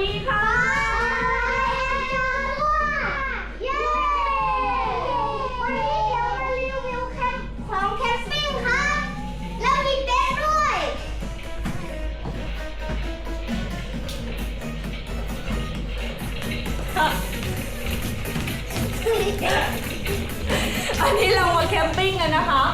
ดีค่ะ เย้วันนี้เดี๋ยวมารีวิวแคมป์ของแคมปิ้งครับ แล้วมีเต็นท์ด้วย อันนี้เรามาแคมปิ้งกันนะคะ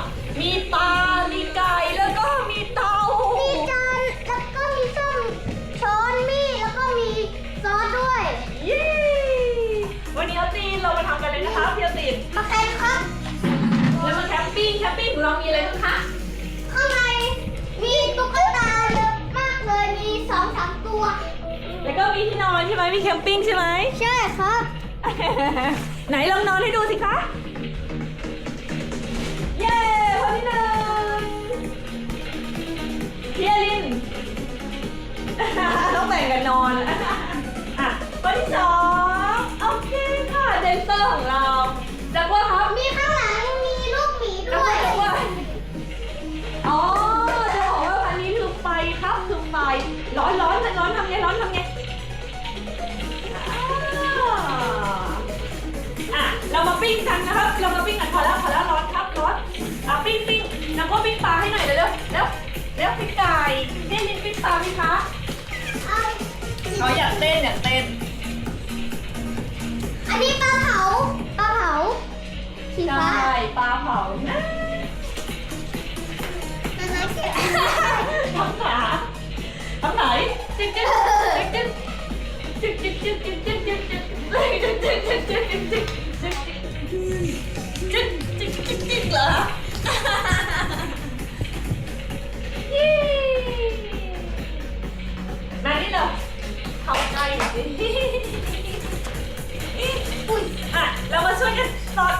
ก็มีที่นอนใช่ไหมมีแคมปิ้งใช่ไหม ใช่ครับ ไหนลองนอนให้ดูสิคะ เย้คนที่หนึ่งพี่อลิน ต้องแบ่งกันนอน อะคนที่สองโอเคค่ะเดนเซอร์ของเราจากว่าครับมีข้างหลังมีลูกหมีจากด้วว่ายจากว่าอ๋อจะบอกว่าอันนี้คือไฟครับคือไฟร้อนร้อน ปิ้งกันนะครับ เรามาปิ้งกันพอแล้วพอแล้วร้อนครับร้อนอะปิ้งปิ้งน้ำก็ปิ้งปลาให้หน่อยเร็วเร็วเร็วเร็วปิ้งไก่เนี่ยลินปิ้งปลาไหมคะเอาเขาอยากเต้นอยากเต้นอันนี้ปลาเผาปลาเผาสีใช่ฟ้าปลาเผานะอันนั้นคือทำขาทำไหนจิ๊กจิ๊กจิ๊กจิ๊กจิ๊กจิ๊กจิ๊กจิ๊กจิ๊กจิ๊กจิ๊กจิ๊กจิ๊กจิ๊กจิ๊กจิ๊ก จิ๊กจิ๊กจิ๊กจิ๊กเหรอเย้มานี่เลยเข้าใกล้สิอุ้ยอะเรามาช่วยกันสอด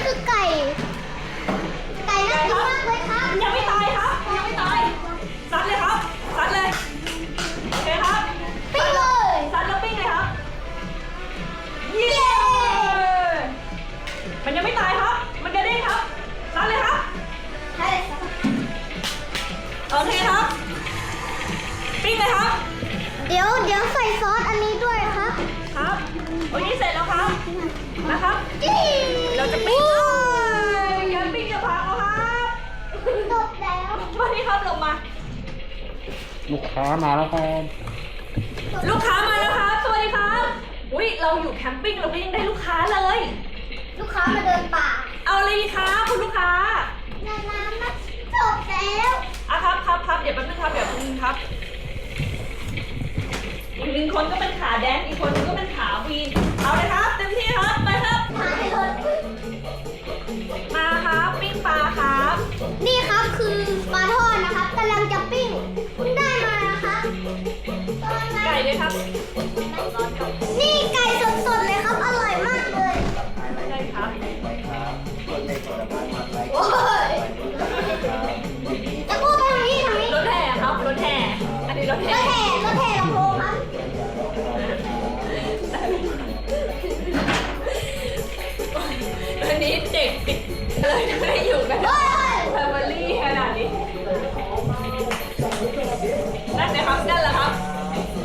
นนี้คือไก่ ไก่น่ากินมากเลยครับยังไม่ตายครับ ยังไม่ตายซัดเลยครับซัดเลยโอเคครับปิ้งเลยซัดแล้วปิ้งเลยครับเย้เย้มันยังไม่ตายครับ มันกระเด้งครับซัดเลยครับใช่เลยครับโอเคครับ ปิ้งเลยครับ เดี๋ยวเดี๋ยวใส่ซอสอันนี้ด้วยครับ ครับ โอ้ยนี่เสร็จแล้วครับ นะครับจี้เราจะปิ้งเลยยันปิ้งจะพังแล้วครับจบแล้ววันนี้ครับลงมา ลูกค้ามาแล้วครับ ลูกค้ามาแล้วครับ สวัสดีครับ อุ้ยเราอยู่แคมปิ้งเราก็ยังได้ลูกค้าเลย ลูกค้ามาเดินป่าเอาเลยดีครับคุณลูกค้านานามาจบแล้วอะครับครับครับเดี๋ยวแป๊บนึงครับเดี๋ยวแป๊บนึงครับอีกหนึ่งคนก็เป็นขาแดนซ์อีกคนนึงก็เป็นขาวีนเอาเลยครับเต็มที่ครับ มีรถแห่รถแห่ลำโพงครับวันนี้เด็กเลยไม่อยู่กันแฟมิลี่ขนาดนี้นั่นนะครับนั่นแหละครับ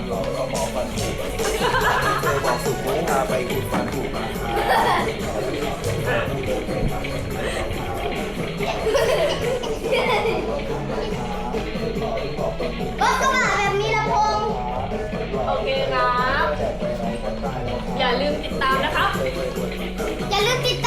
เราก็บอกฟันถูกเจอบอกสุโขพาไปคุณฟันถูกมา ตามนะครับ อย่าลืมติด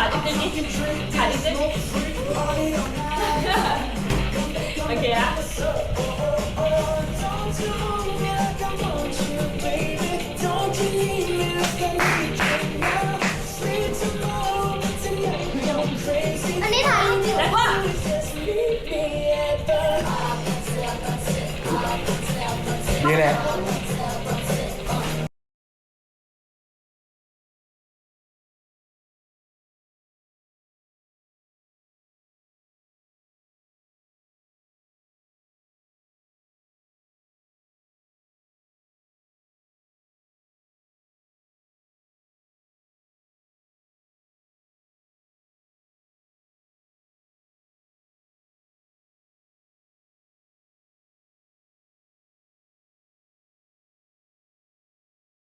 รับดึงนิดขาดึงดึงโอเคนะอันนี้ถ่ายรูปอยู่แล้วก็นี่แหละ